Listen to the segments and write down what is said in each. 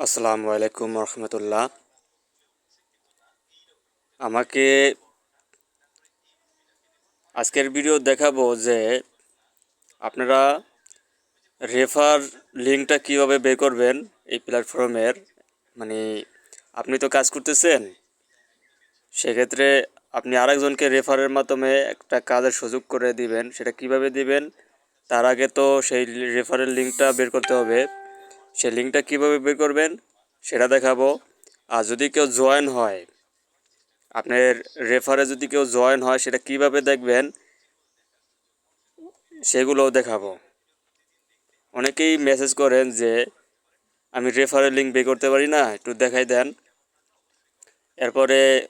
আসসালামু আলাইকুম রহমতুল্লাহ। আমাকে আজকের ভিডিও দেখাবো যে আপনারা রেফার লিঙ্কটা কীভাবে বের করবেন এই প্ল্যাটফর্মের। মানে আপনি তো কাজ করতেছেন, সেক্ষেত্রে আপনি আরেকজনকে রেফারের মাধ্যমে একটা কাজের সুযোগ করে দিবেন, সেটা কীভাবে দিবেন, তার আগে তো সেই রেফারের লিঙ্কটা বের করতে হবে। সেই লিঙ্কটা কীভাবে বের করবেন সেটা দেখাবো। আর যদি কেউ জয়েন হয়, আপনার রেফারে যদি কেউ জয়েন হয়, সেটা কীভাবে দেখবেন, সেগুলোও দেখাবো। অনেকেই মেসেজ করেন যে, আমি রেফারের লিঙ্ক বের করতে পারি না, একটু দেখাই দেন। এরপরে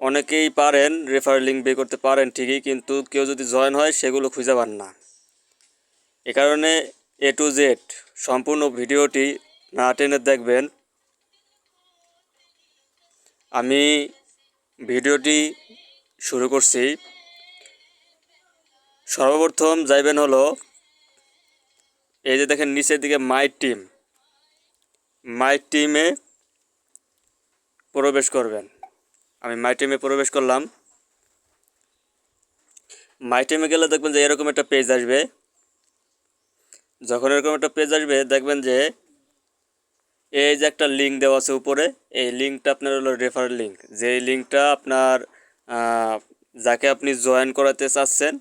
অনেকেই পারেন রেফারের লিঙ্ক বের করতে, পারেন ঠিকই, কিন্তু কেউ যদি জয়েন হয়, সেগুলো খুঁজে পান না। এ কারণে এ টু জেড সম্পূর্ণ ভিডিওটি না টেনে দেখবেন। আমি ভিডিওটি শুরু করছি। সর্বপ্রথম যাইবেন হলো এই যে দেখেন নিচের দিকে মাই টিম মাই টিমে প্রবেশ করবেন। আমি মাই টিমে প্রবেশ করলাম। মাই টিমে গেলে দেখবেন যে এরকম একটা পেজ আসবে। যখন এরকম একটা পেজ আসবে, দেখবেন যে এই যে একটা লিঙ্ক দেওয়া আছে উপরে, এই লিঙ্কটা আপনার হলো রেফার লিঙ্ক যে লিঙ্কটা আপনার যাকে আপনি জয়েন করাতে চাচ্ছেন,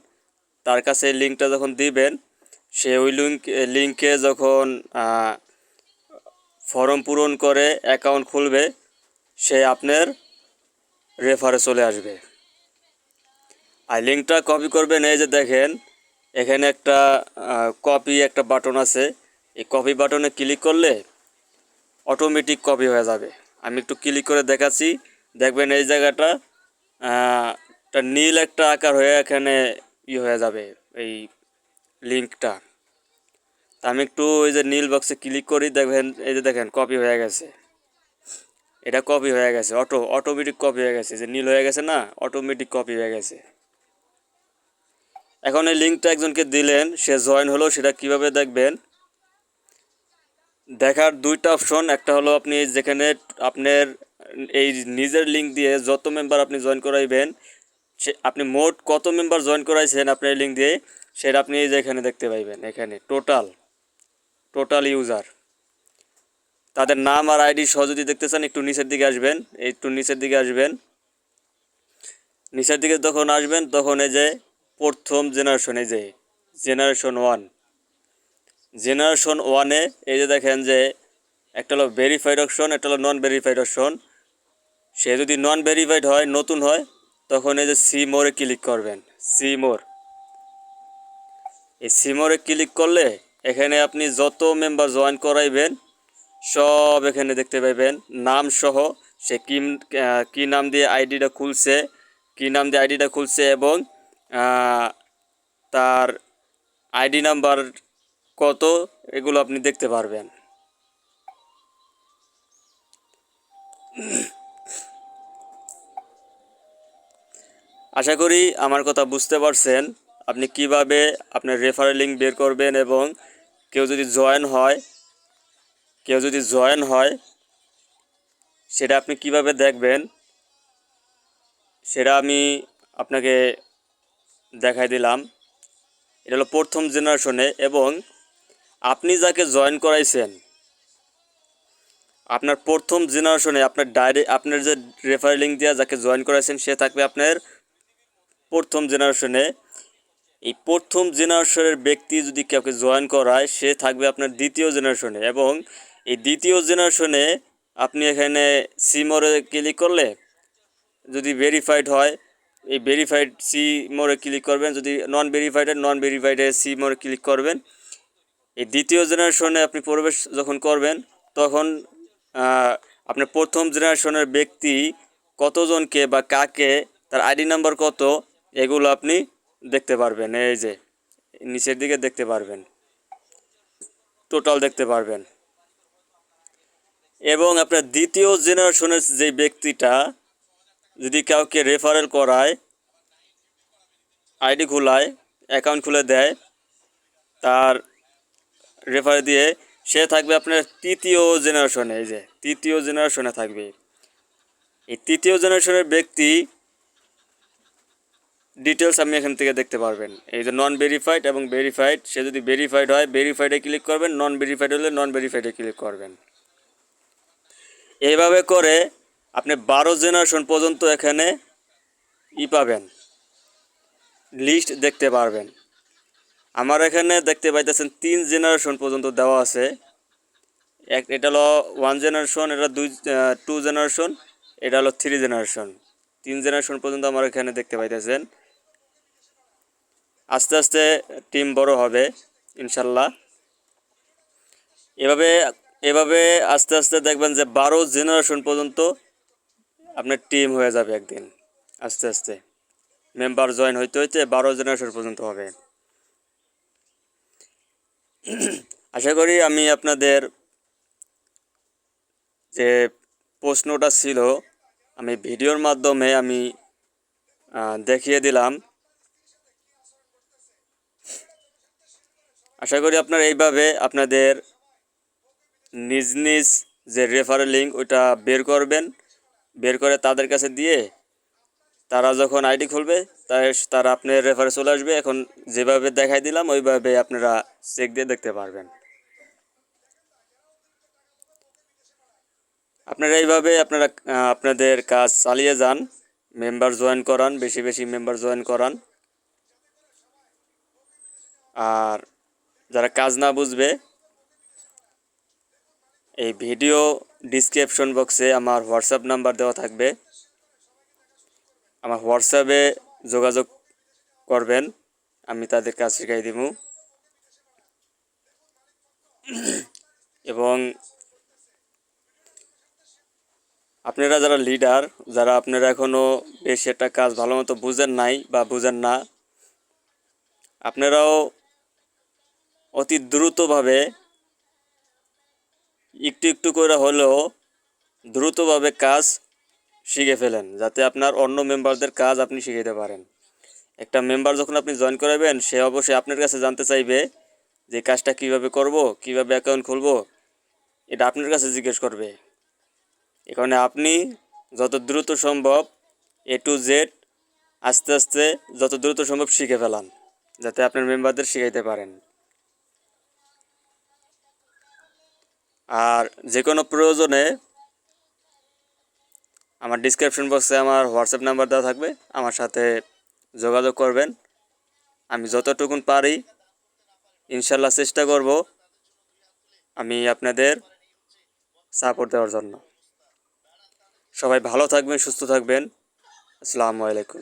তার কাছে এই লিঙ্কটা যখন দিবেন, সে ওই লিঙ্ক লিঙ্কে যখন ফর্ম পূরণ করে অ্যাকাউন্ট খুলবে, সে আপনার রেফারে চলে আসবে। আর লিঙ্কটা কপি করবেন, এই যে দেখেন এখানে একটা কপি একটা বাটন আছে। এই কপি বাটনে ক্লিক করলে অটোমেটিক কপি হয়ে যাবে। আমি একটু ক্লিক করে দেখাচ্ছি। দেখবেন এই জায়গাটা একটা নীল একটা আকার হয়ে এখানে ই হয়ে যাবে, এই লিঙ্কটা তা আমি একটু ওই যে নীল বক্সে ক্লিক করি, দেখবেন এই যে দেখেন কপি হয়ে গেছে। এটা কপি হয়ে গেছে অটো অটোমেটিক কপি হয়ে গেছে। যে নীল হয়ে গেছে না অটোমেটিক কপি হয়ে গেছে। এখন এই লিঙ্কটা একজনকে দিলেন, সে জয়েন হলো, সেটা কীভাবে দেখবেন? দেখার দুইটা অপশন একটা হলো আপনি যেখানে আপনার এই নিজের লিঙ্ক দিয়ে যত মেম্বার আপনি জয়েন করাইবেন, সে আপনি মোট কত মেম্বার জয়েন করাইছেন আপনার লিঙ্ক দিয়ে, সেটা আপনি এই যে এখানে দেখতে পাইবেন, এখানে টোটাল টোটাল ইউজার তাদের নাম আর আইডি সহ যদি দেখতে চান, একটু নিচের দিকে আসবেন, একটু নিচের দিকে আসবেন। নিচের দিকে যখন আসবেন, তখন এই যে প্রথম জেনারেশন এই যে জেনারেশন ওয়ান জেনারেশন ওয়ানে এই যে দেখেন যে একটা হলো ভেরিফাইড অপশন একটা হলো নন ভেরিফাইড অপশন সে যদি নন ভেরিফাইড হয়, নতুন হয়, তখন এই যে সি মোরে ক্লিক করবেন। সি মোর এই সি মোরে ক্লিক করলে এখানে আপনি যত মেম্বার জয়েন করাইবেন, সব এখানে দেখতে পাইবেন। নাম সহ সে কি নাম দিয়ে আইডিটা খুলছে, কি নাম দিয়ে আইডিটা খুলছে এবং তার আইডি নাম্বার কত এগুলো আপনি দেখতে পারবেন। আশা করি আমার কথা বুঝতে পারছেন। আপনি কীভাবে আপনার রেফারেল লিঙ্ক বের করবেন এবং কেউ যদি জয়েন হয়, কেউ যদি জয়েন হয়, সেটা আপনি কীভাবে দেখবেন, সেটা আমি আপনাকে দেখাই দিলাম। এটা হলো প্রথম জেনারেশনে এবং আপনি যাকে জয়েন করাইছেন, আপনার প্রথম জেনারেশনে আপনার ডাইরেক্ট আপনার যে রেফারেল লিঙ্ক দিয়ে যাকে জয়েন করাইছেন, সে থাকবে আপনার প্রথম জেনারেশনে। এই প্রথম জেনারেশনের ব্যক্তি যদি কাউকে জয়েন করায়, সে থাকবে আপনার দ্বিতীয় জেনারেশনে এবং এই দ্বিতীয় জেনারেশনে আপনি এখানে সিমরে ক্লিক করলে যদি ভেরিফাইড হয় এই ভেরিফাইড সি মোড়ে ক্লিক করবেন। যদি নন ভেরিফাইডের নন ভেরিফাইডে সি মোড়ে ক্লিক করবেন। এই দ্বিতীয় জেনারেশনে আপনি প্রবেশ যখন করবেন, তখন আপনার প্রথম জেনারেশনের ব্যক্তি কতজনকে বা কাকে, তার আইডি নাম্বার কত, এগুলো আপনি দেখতে পারবেন। এই যে, নিচের দিকে দেখতে পারবেন। টোটাল দেখতে পারবেন। এবং আপনার দ্বিতীয় জেনারেশনের যে ব্যক্তিটা যদি কাউকে রেফারেল করায় আইডি খোলায় অ্যাকাউন্ট খুলে দেয়, তার রেফার দিয়ে সে থাকবে আপনার তৃতীয় জেনারেশনে এই যে তৃতীয় জেনারেশনে থাকবে। এই তৃতীয় জেনারেশনের ব্যক্তি ডিটেলস আপনি এখান থেকে দেখতে পারবেন। এই যে নন ভেরিফাইড এবং ভেরিফাইড সে যদি ভেরিফাইড হয় ভেরিফাইডে ক্লিক করবেন নন ভেরিফাইড হলে নন ভেরিফাইডে ক্লিক করবেন। এইভাবে করে আপনি বারো জেনারেশন পর্যন্ত এখানে ই পাবেন। লিস্ট দেখতে পারবেন। আমার এখানে দেখতে পাইতেছেন তিন জেনারেশন পর্যন্ত দেওয়া আছে। এক এটা হলো ওয়ান জেনারেশন এটা দুই টু জেনারেশন এটা হলো থ্রি জেনারেশন তিন জেনারেশন পর্যন্ত আমার এখানে দেখতে পাইতেছেন। আস্তে আস্তে টিম বড় হবে, ইনশাল্লাহ। এভাবে এভাবে আস্তে আস্তে দেখবেন যে বারো জেনারেশন পর্যন্ত আপনার টিম হয়ে যাবে একদিন। আস্তে আস্তে। মেম্বার জয়েন হইতে হইতে বারো জেনারেশন পর্যন্ত হবে। আশা করি আমি আপনাদের যে প্রশ্নটা ছিল, আমি ভিডিওর মাধ্যমে আমি দেখিয়ে দিলাম। আশা করি আপনারা এইভাবে আপনাদের নিজ নিজ যে রেফারেল লিঙ্ক ওইটা বের করবেন। বের করে তাদের কাছে দিয়ে তারা যখন আইডি খুলবে, তারা আপনার রেফারে চলে আসবে। এখন যেভাবে দেখাই দিলাম, ওইভাবে আপনারা চেক দিয়ে দেখতে পারবেন। আপনারা এইভাবে আপনারা আপনাদের কাজ চালিয়ে যান মেম্বার জয়েন করান, বেশি বেশি মেম্বার জয়েন করান। আর যারা কাজ না বুঝবে এই ভিডিও ডিসক্রিপশন বক্সে আমার হোয়াটসঅ্যাপ নাম্বার দেওয়া থাকবে। আমার হোয়াটসঅ্যাপে যোগাযোগ করবেন, আমি তাদের কাজ শিখাই দিব। এবং আপনারা যারা লিডার যারা আপনারা এখনও বেশি একটা কাজ ভালো মতো বুঝেন নাই বা বুঝেন না, আপনারাও অতি দ্রুতভাবে একটু একটু করে হলেও দ্রুতভাবে কাজ শিখে ফেলেন, যাতে আপনার অন্য মেম্বারদের কাজ আপনি শিখাইতে পারেন। একটা মেম্বার যখন আপনি জয়েন করাবেন, সে অবশ্যই আপনার কাছে জানতে চাইবে যে কাজটা কীভাবে করব, কীভাবে অ্যাকাউন্ট খুলব, এটা আপনার কাছে জিজ্ঞেস করবে। এ কারণে আপনি যত দ্রুত সম্ভব এ টু জেড আস্তে আস্তে যত দ্রুত সম্ভব শিখে ফেলান, যাতে আপনার মেম্বারদের শিখাইতে পারেন। আর যে কোনো প্রয়োজনে আমার ডিসক্রিপশন বক্সে আমার হোয়াটসঅ্যাপ নাম্বার দেওয়া থাকবে। আমার সাথে যোগাযোগ করবেন। আমি যতটুকুন পারি, ইনশাল্লাহ চেষ্টা করব আমি আপনাদের সাপোর্ট দেওয়ার জন্য। সবাই ভালো থাকবেন, সুস্থ থাকবেন। আসসালামু আলাইকুম।